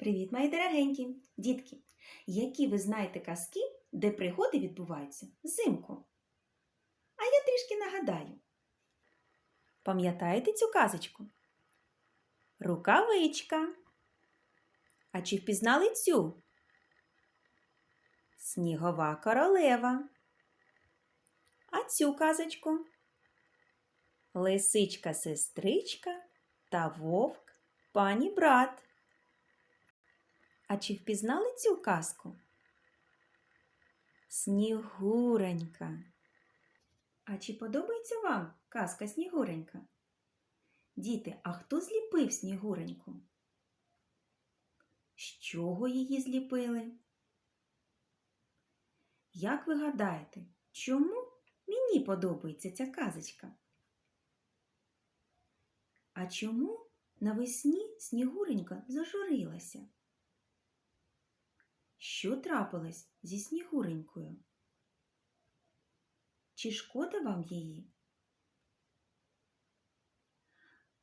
Привіт, мої дорогенькі дітки! Які ви знаєте казки, де пригоди відбуваються взимку? А я трішки нагадаю. Пам'ятаєте цю казочку? Рукавичка. А чи впізнали цю? Снігова королева. А цю казочку? Лисичка сестричка та вовк пані брат. А чи впізнали цю казку? Снігуренька. А чи подобається вам казка Снігуренька? Діти, а хто зліпив Снігуреньку? З чого її зліпили? Як ви гадаєте, чому мені подобається ця казочка? А чому навесні Снігуренька зажурилася? Що трапилось зі Снігуренькою? Чи шкода вам її?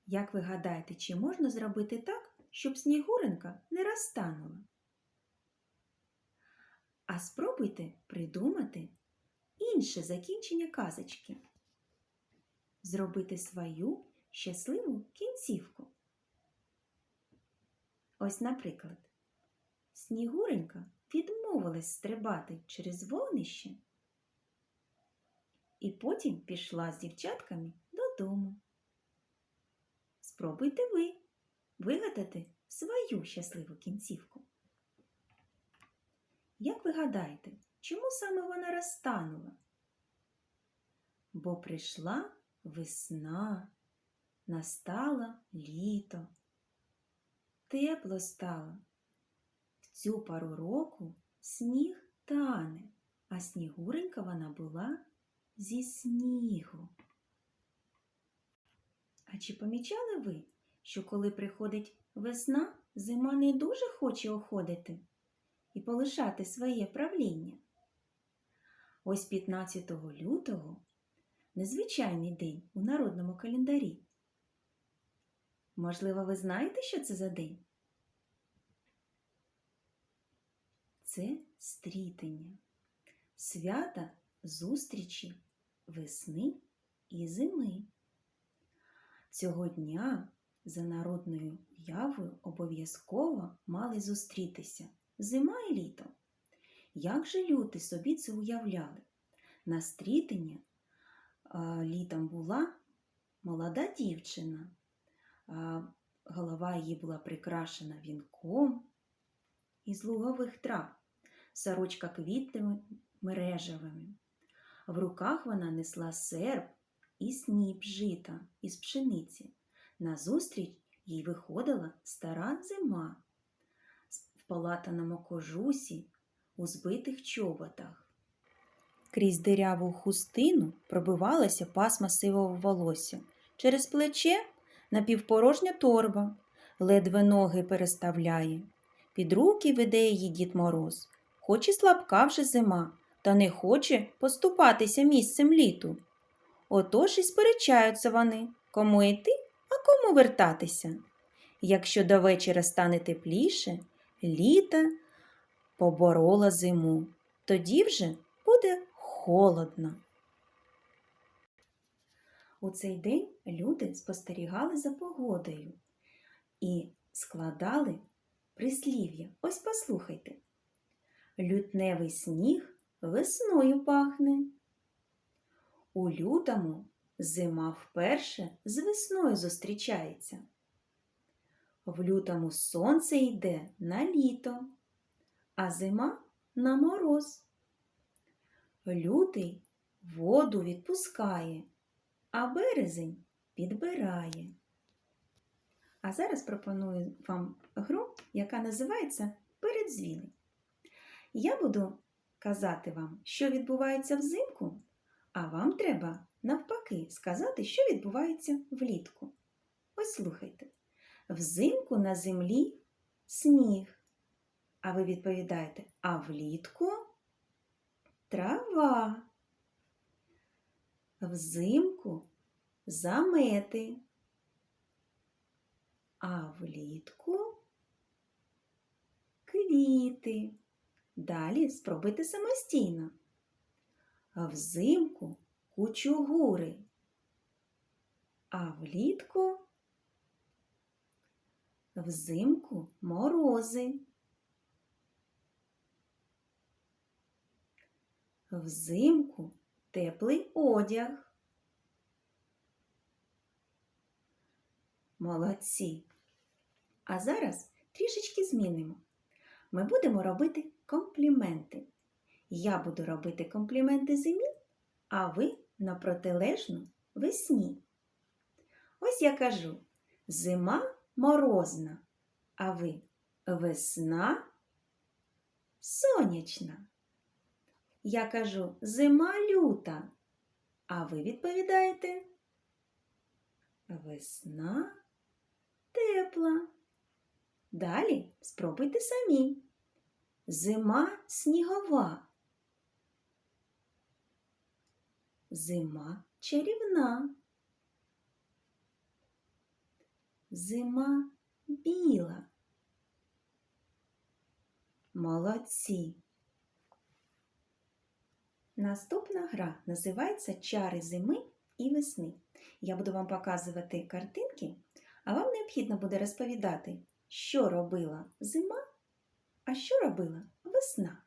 Як ви гадаєте, чи можна зробити так, щоб Снігуренька не розтанула? А спробуйте придумати інше закінчення казочки. Зробити свою щасливу кінцівку. Ось, наприклад, Снігуренька відмовилась стрибати через вогнище і потім пішла з дівчатками додому. Спробуйте ви вигадати свою щасливу кінцівку. Як ви гадаєте, чому саме вона розтанула? Бо прийшла весна, настало літо, тепло стало. Цю пару року сніг тане, а снігуренька вона була зі снігу. А чи помічали ви, що коли приходить весна, зима не дуже хоче оходити і полишати своє правління? Ось 15 лютого незвичайний день у народному календарі. Можливо, ви знаєте, що це за день? Це стрітення, свята зустрічі весни і зими. Цього дня за народною уявою обов'язково мали зустрітися зима і літо. Як же люди собі це уявляли? На стрітення літом була молода дівчина, голова її була прикрашена вінком із лугових трав, сорочка квітними мережевими. В руках вона несла серп і сніп жита із пшениці. Назустріч їй виходила стара зима в палатаному кожусі, у збитих чоботах. Крізь диряву хустину пробивалася пасма сивого волосся. Через плече напівпорожня торба, ледве ноги переставляє. Під руки веде її дід Мороз, хоч і слабка вже зима, та не хоче поступатися місцем літу. Отож і сперечаються вони, кому йти, а кому вертатися. Якщо до вечора стане тепліше, літа поборола зиму, тоді вже буде холодно. У цей день люди спостерігали за погодою і складали прислів'я. Ось послухайте. Лютневий сніг весною пахне. У лютому зима вперше з весною зустрічається. В лютому сонце йде на літо, а зима на мороз. Лютий воду відпускає, а березень підбирає. А зараз пропоную вам гру, яка називається Передзвіни. Я буду казати вам, що відбувається взимку, а вам треба навпаки сказати, що відбувається влітку. Ось слухайте. Взимку на землі сніг. А ви відповідаєте, а влітку трава. Взимку замети. А влітку квіти. Далі спробуйте самостійно. Взимку кучугури, а влітку взимку морози. Взимку теплий одяг. Молодці. А зараз трішечки змінимо. Ми будемо робити компліменти. Я буду робити компліменти зимі, а ви на протилежну весні. Ось я кажу: зима морозна, а ви весна сонячна. Я кажу зима люта, а ви відповідаєте весна тепла. Далі спробуйте самі. Зима снігова. Зима чарівна. Зима біла. Молодці. Наступна гра називається Чари зими і весни. Я буду вам показувати картинки, а вам необхідно буде розповідати, що робила зима, а що робила весна.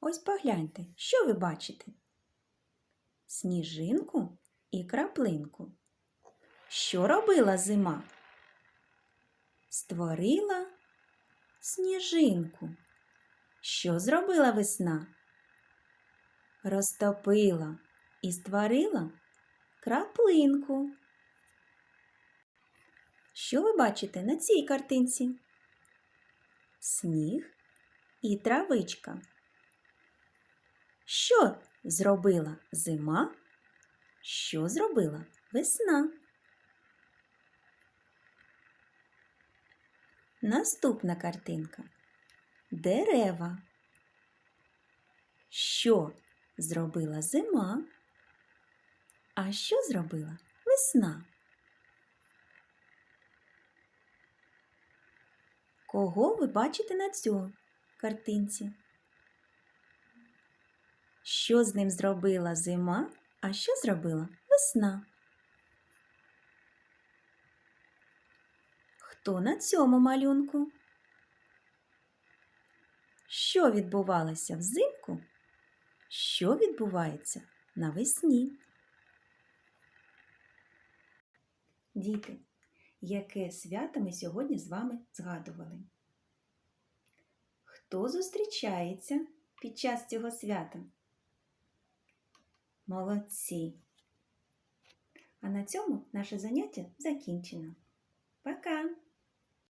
Ось погляньте, що ви бачите? Сніжинку і краплинку. Що робила зима? Створила сніжинку. Що зробила весна? Розтопила і створила краплинку. Що ви бачите на цій картинці? Сніг і травичка. Що зробила зима? Що зробила весна? Наступна картинка. Дерева. Що зробила зима? А що зробила весна? Кого ви бачите на цій картинці? Що з ним зробила зима, а що зробила весна? Хто на цьому малюнку? Що відбувалося взимку? Що відбувається навесні? Діти, яке свято ми сьогодні з вами згадували? Хто зустрічається під час цього свята? Молодці! А на цьому наше заняття закінчено. Пока!